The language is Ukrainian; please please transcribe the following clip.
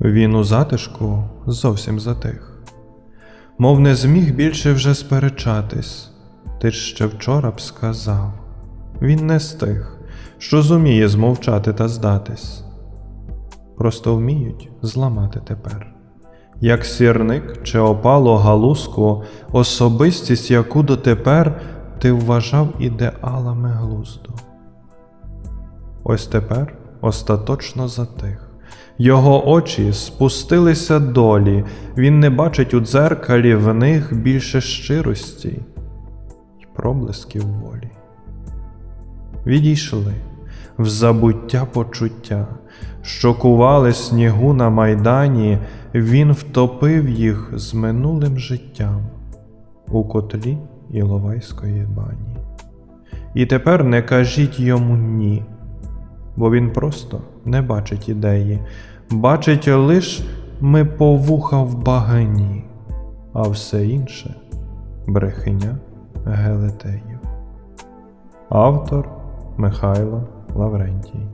Він у затишку зовсім затих, мов не зміг більше вже сперечатись. Ти ж ще вчора б сказав. Він не з тих, що зуміє змовчати та здатись. Просто вміють зламати тепер. Як сірник чи опало галузку, особистість, яку дотепер ти вважав ідеалами глузду. Ось тепер остаточно затих. Його очі спустилися долі, він не бачить у дзеркалі в них більше щирості й проблисків волі. Відійшли в забуття почуття, що кували снігу на майдані, він втопив їх з минулим життям у котлі Іловайської бані. І тепер не кажіть йому ні, бо він просто не бачить ідеї, бачить лиш ми повуха в багані, а все інше брехня Гелетеїв. Автор Михайло Лаврентій